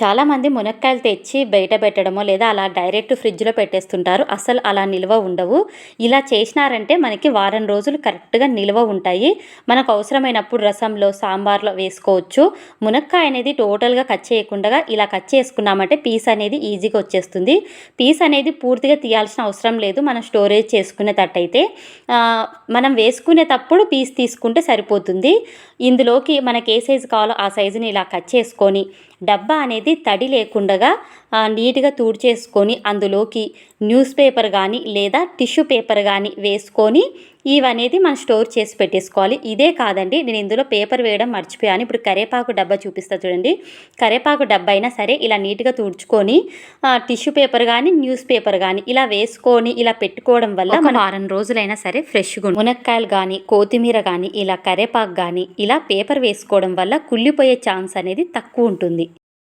చాలామంది మునక్కాయలు తెచ్చి బయట పెట్టడమో లేదా అలా డైరెక్ట్ ఫ్రిడ్జ్లో పెట్టేస్తుంటారు. అసలు అలా నిల్వ ఉండవు. ఇలా చేసినారంటే మనకి వారం రోజులు కరెక్ట్గా నిల్వ ఉంటాయి. మనకు అవసరమైనప్పుడు రసంలో సాంబార్లో వేసుకోవచ్చు. మునక్కాయ అనేది టోటల్గా కట్ చేయకుండా ఇలా కట్ చేసుకున్నామంటే పీస్ అనేది ఈజీగా వచ్చేస్తుంది. పీస్ అనేది పూర్తిగా తీయాల్సిన అవసరం లేదు. మనం స్టోరేజ్ చేసుకునేటట్టయితే మనం వేసుకునేటప్పుడు పీస్ తీసుకుంటే సరిపోతుంది. ఇందులోకి మనకి ఏ సైజు కావాలో ఆ సైజుని ఇలా కట్ చేసుకొని డబ్బా అనేది తడి లేకుండా నీట్గా తుడిచేసుకొని అందులోకి న్యూస్ పేపర్ కానీ లేదా టిష్యూ పేపర్ కానీ వేసుకొని ఇవనేది మనం స్టోర్ చేసి పెట్టేసుకోవాలి. ఇదే కాదండి నేను ఇందులో పేపర్ వేయడం మర్చిపోయాను. ఇప్పుడు కరేపాకు డబ్బా చూపిస్తా చూడండి. కరేపాకు డబ్బా అయినా సరే ఇలా నీట్గా తుడుచుకొని టిష్యూ పేపర్ కానీ న్యూస్ పేపర్ కానీ ఇలా వేసుకొని ఇలా పెట్టుకోవడం వల్ల మన వారం రోజులైనా సరే ఫ్రెష్గా మునక్కాయలు కానీ కొత్తిమీర కానీ ఇలా కరేపాకు కానీ ఇలా పేపర్ వేసుకోవడం వల్ల కుళ్ళిపోయే ఛాన్స్ అనేది తక్కువ ఉంటుంది.